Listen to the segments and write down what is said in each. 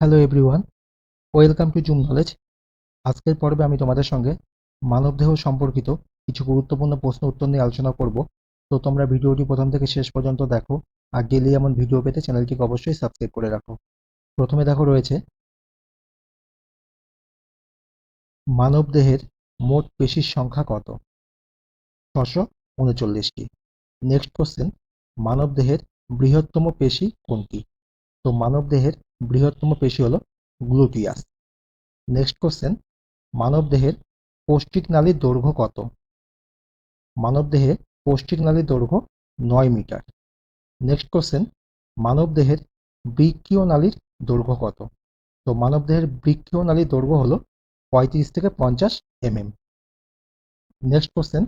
Hello everyone welcome to Zoom Knowledge আজকের পর্বে আমি তোমাদের সঙ্গে মানবদেহ সম্পর্কিত কিছু গুরুত্বপূর্ণ প্রশ্ন উত্তর নিয়ে আলোচনা করব। তো তোমরা ভিডিওটি প্রথম থেকে শেষ পর্যন্ত দেখো আর ডেলি এমন ভিডিও পেতে চ্যানেলটিকে অবশ্যই সাবস্ক্রাইব করে রাখো। প্রথমে দেখো রয়েছে, মানবদেহের মোট পেশির সংখ্যা কত? ছশো উনচল্লিশটি। নেক্সট কোশ্চেন মানবদেহের বৃহত্তম পেশি কোনটি? তো মানবদেহের বৃহত্তম পেশি হলো গ্লুটিয়াস। নেক্সট কোশ্চেন মানবদেহের পৌষ্টিক নালীর দৈর্ঘ্য কত? মানবদেহের পৌষ্টিক নালীর দৈর্ঘ্য নয় মিটার। নেক্সট কোশ্চেন মানবদেহের বৃক্কীয় নালীর দৈর্ঘ্য কত? তো মানবদেহের বৃক্কীয় নালীর দৈর্ঘ্য হলো পঁয়ত্রিশ থেকে পঞ্চাশ এমএম। নেক্সট কোশ্চেন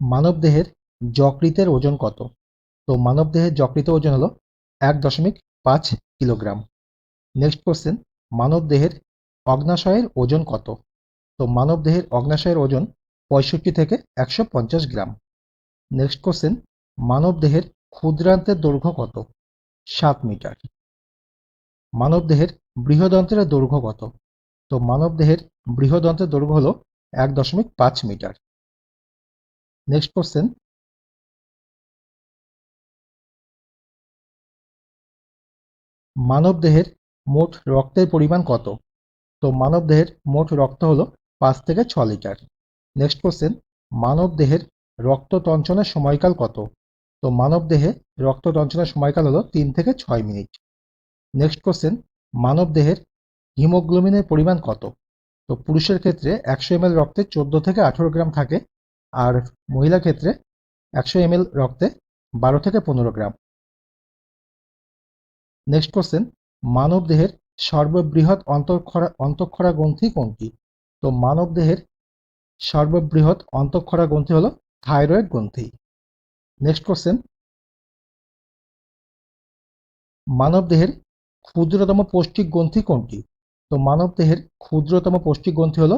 মানবদেহের যকৃতের ওজন কত? তো মানবদেহের যকৃতের ওজন হলো এক দশমিক পাঁচ কিলোগ্রাম। নেক্সট কোশ্চেন মানবদেহের অগ্নাশয়ের ওজন কত? তো মানবদেহের অগ্নাশয়ের ওজন পঁয়ষট্টি থেকে একশো পঞ্চাশ গ্রাম। নেক্সট কোশ্চেন মানবদেহের ক্ষুদ্রান্তের দৈর্ঘ্য কত? সাত মিটার। মানবদেহের বৃহদন্ত্রের দৈর্ঘ্য কত? তো মানবদেহের বৃহদন্ত্রের দৈর্ঘ্য হলো এক দশমিক পাঁচ মিটার। নেক্সট কোশ্চেন মানবদেহের মোট রক্তের পরিমাণ কত? তো মানবদেহের মোট রক্ত হলো পাঁচ থেকে ছ লিটার। নেক্সট কোশ্চেন মানবদেহের রক্ত তঞ্চনের সময়কাল কত? তো মানবদেহে রক্ত তঞ্চনের সময়কাল হলো তিন থেকে ছয় মিনিট। নেক্সট কোশ্চেন মানবদেহের হিমোগ্লোবিনের পরিমাণ কত? তো পুরুষের ক্ষেত্রে একশো এম রক্তে চোদ্দ থেকে আঠেরো গ্রাম থাকে আর মহিলা ক্ষেত্রে একশো এম রক্তে বারো থেকে পনেরো গ্রাম। নেক্সট কোশ্চেন মানব দেহের সর্ববৃহৎ অন্তঃক্ষরা অন্তঃক্ষরা গ্রন্থি কোনটি? তো মানব দেহের সর্ববৃহৎ অন্তঃক্ষরা গ্রন্থি হলো থাইরয়েড গ্রন্থি। নেক্সট কোশ্চেন মানব দেহের ক্ষুদ্রতম পৌষ্টিক গ্রন্থি কোনটি? তো মানব দেহের ক্ষুদ্রতম পৌষ্টিক গ্রন্থি হলো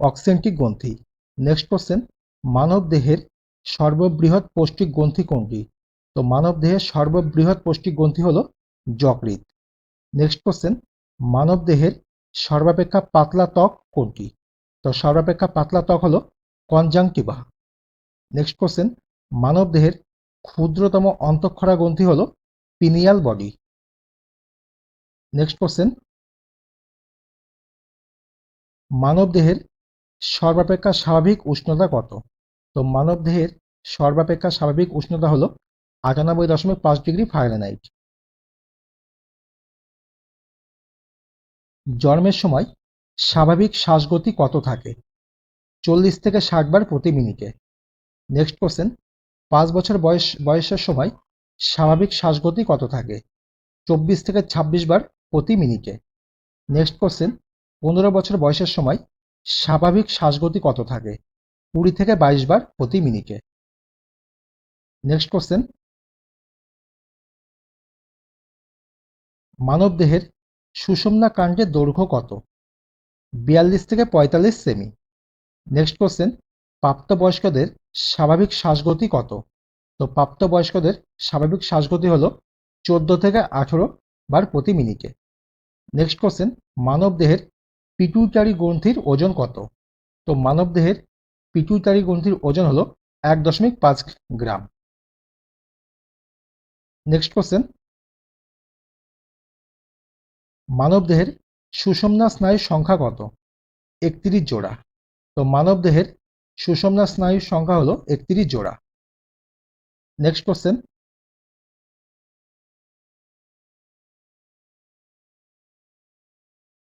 অক্সেন্টিক গ্রন্থি। নেক্সট কোশ্চেন মানব দেহের সর্ববৃহৎ পৌষ্টিক গ্রন্থি কোনটি? তো মানব দেহের সর্ববৃহৎ পৌষ্টিক গ্রন্থি হলো যকৃৎ। নেক্সট কোশ্চেন মানব দেহের সর্বাপেক্ষা পাতলা ত্বক কোনটি? তো সর্বাপেক্ষা পাতলা ত্বক হলো কনজাংটিভা। নেক্সট কোশ্চেন মানব দেহের ক্ষুদ্রতম অন্তঃক্ষরা গ্রন্থি হলো পিনিয়াল বডি। নেক্সট কোশ্চেন মানব দেহের সর্বাপেক্ষা স্বাভাবিক উষ্ণতা কত? তো মানব দেহের সর্বাপেক্ষা স্বাভাবিক উষ্ণতা হলো আটানব্বই দশমিক পাঁচ ডিগ্রি ফারেনহাইট। জন্মের সময় স্বাভাবিক শ্বাসগতি কত থাকে? চল্লিশ থেকে ষাট বার প্রতি মিনিটে। নেক্সট কোশ্চেন পাঁচ বছর বয়স, বয়সের সময় স্বাভাবিক শ্বাসগতি কত থাকে? চব্বিশ থেকে ছাব্বিশ বার প্রতি মিনিটে। নেক্সট কোশ্চেন পনেরো বছর বয়সের সময় স্বাভাবিক শ্বাসগতি কত থাকে? কুড়ি থেকে বাইশ বার প্রতি মিনিটে। নেক্সট কোশ্চেন মানবদেহের সুষুম্না কাণ্ডের দৈর্ঘ্য কত? বিয়াল্লিশ থেকে পঁয়তাল্লিশ সেমি। নেক্সট কোশ্চেন প্রাপ্তবয়স্কদের স্বাভাবিক শ্বাসগতি কত? তো প্রাপ্তবয়স্কদের স্বাভাবিক শ্বাসগতি হলো চোদ্দ থেকে আঠেরো বার প্রতি মিনিটে। নেক্সট কোশ্চেন মানবদেহের পিটুইটারি গ্রন্থির ওজন কত? তো মানবদেহের পিটুইটারি গ্রন্থির ওজন হলো এক দশমিক পাঁচ গ্রাম। নেক্সট কোশ্চেন মানবদেহের সুষমনা স্নায়ুর সংখ্যা কত? একত্রিশ জোড়া। তো মানবদেহের সুষমনা স্নায়ুর সংখ্যা হলো একত্রিশ জোড়া। নেক্সট কোশ্চেন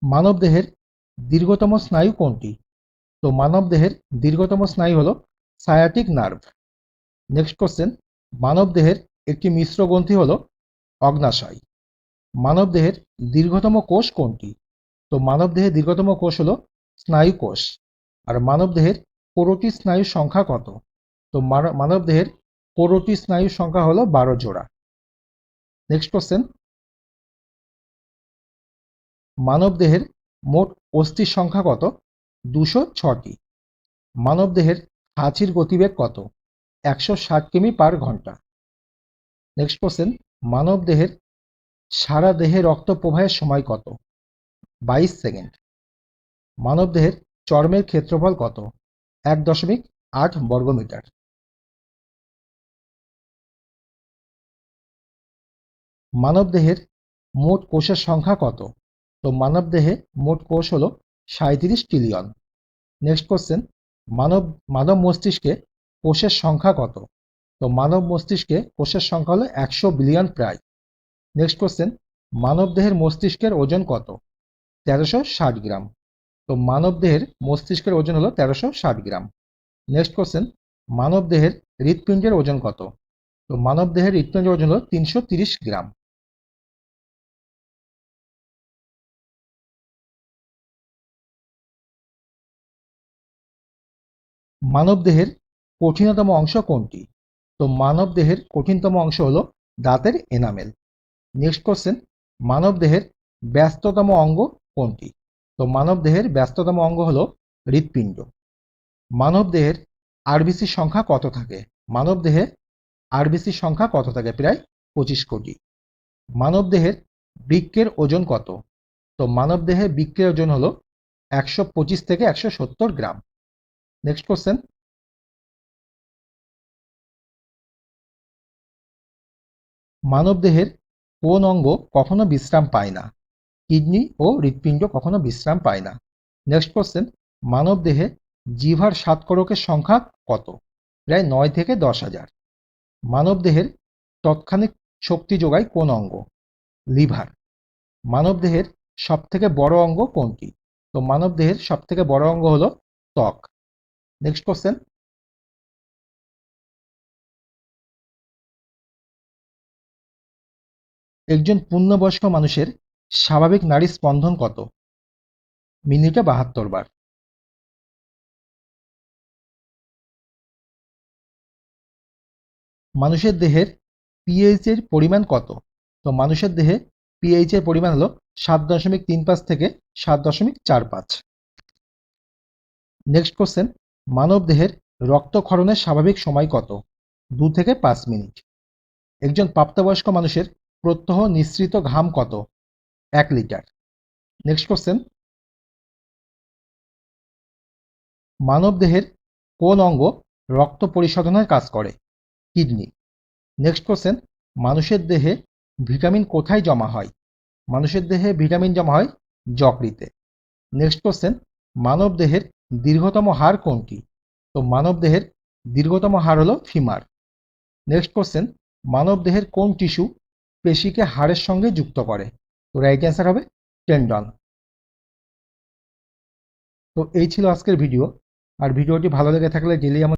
মানবদেহের দীর্ঘতম স্নায়ু কোনটি? তো মানবদেহের দীর্ঘতম স্নায়ু হলো সায়াটিক নার্ভ নেক্সট কোশ্চেন মানবদেহের একটি মিশ্র গ্রন্থি হলো অগ্নাশয়। মানবদেহের দীর্ঘতম কোষ কোনটি? তো মানবদেহের দীর্ঘতম কোষ হলো স্নায়ু কোষ। আর মানবদেহের কোরটি স্নায়ুর সংখ্যা কত? তো মানবদেহের কোরটি স্নায়ুর সংখ্যা হলো বারো জোড়া। নেক্সট কোশ্চেন মানবদেহের মোট অস্থির সংখ্যা কত? দুশো ছটি। মানবদেহের হাঁচির গতিবেগ কত? একশো ষাট কিমি পার ঘণ্টা। নেক্সট কোশ্চেন মানব দেহের সারা দেহে রক্ত প্রবাহের সময় কত? বাইশ সেকেন্ড। মানব দেহের চর্মের ক্ষেত্রফল কত? এক দশমিক আট বর্গমিটার। মানব দেহের মোট কোষের সংখ্যা কত? তো মানব দেহে মোট কোষ হলো সাঁত্রিশ ট্রিলিয়ন নেক্সট কোশ্চেন মানব মানব মস্তিষ্কে কোষের সংখ্যা কত? তো মানব মস্তিষ্কে কোষের সংখ্যা হলো একশো বিলিয়ন প্রায়। নেক্সট কোশ্চেন মানব দেহের মস্তিষ্কের ওজন কত? তেরোশো ষাট গ্রাম। তো মানব দেহের মস্তিষ্কের ওজন হলো তেরোশো ষাট গ্রাম। নেক্সট কোশ্চেন মানব দেহের হৃৎপিণ্ডের ওজন কত? তো মানব দেহের হৃৎপিণ্ডের ওজন হলো তিনশো তিরিশ গ্রাম। মানব দেহের কঠিনতম অংশ কোনটি? তো মানব দেহের কঠিনতম অংশ হলো দাঁতের এনামেল। নেক্সট কোশ্চেন মানব দেহের ব্যস্ততম অঙ্গ কোনটি? তো মানব দেহের ব্যস্ততম অঙ্গ হলো হৃৎপিণ্ড। মানব দেহের আরবিসির সংখ্যা কত থাকে? মানব দেহে আরবিসির সংখ্যা কত থাকে? প্রায় পঁচিশ কোটি। মানব দেহের বৃক্কের ওজন কত? তো মানব দেহে বৃক্কের ওজন হলো একশো পঁচিশ থেকে একশো সত্তর গ্রাম। নেক্সট কোশ্চেন মানবদেহের কোন অঙ্গ কখনো বিশ্রাম পায় না? কিডনি ও হৃৎপিণ্ড কখনো বিশ্রাম পায় না? নেক্সট কোশ্চেন মানবদেহে জিভার সাতকরকের সংখ্যা কত? প্রায় নয় থেকে দশ হাজার। মানবদেহের তৎক্ষণিক শক্তি যোগায় কোন অঙ্গ? লিভার। মানবদেহের সবথেকে বড় অঙ্গ কোনটি? তো মানবদেহের সবথেকে বড় অঙ্গ হলো ত্বক। নেক্সট কোশ্চেন একজন পূর্ণবয়স্ক মানুষের স্বাভাবিক নারী স্পন্দন কত? মিনিটে বাহাত্তর বার। মানুষের দেহের পিএইচ এর পরিমাণ কত? তো মানুষের দেহে পিএইচ এর পরিমাণ হলো সাত দশমিক তিন পাঁচ থেকে সাত দশমিক চার পাঁচ। নেক্সট কোশ্চেন মানব দেহের রক্তক্ষরণের স্বাভাবিক সময় কত? দু থেকে পাঁচ মিনিট। একজন প্রাপ্তবয়স্ক মানুষের প্রত্যহ নিঃসৃত ঘাম কত? এক লিটার। নেক্সট কোশ্চেন মানব দেহের কোন অঙ্গ রক্ত পরিশোধনের কাজ করে? কিডনি। নেক্সট কোশ্চেন মানুষের দেহে ভিটামিন কোথায় জমা হয়? মানুষের দেহে ভিটামিন জমা হয় যকৃতে। নেক্সট কোশ্চেন মানব দেহের দীর্ঘতম হাড় কোনটি? তো মানব দেহের দীর্ঘতম হাড় হলো ফিমার। নেক্সট কোশ্চেন মানব দেহের কোন টিস্যু পেশিকে হাড়ের সঙ্গে যুক্ত করে? তো রাইট অ্যান্সার হবে টেন্ডন তো এই ছিল আজকের ভিডিও আর ভিডিওটি ভালো লেগে থাকলে ডেলি আমার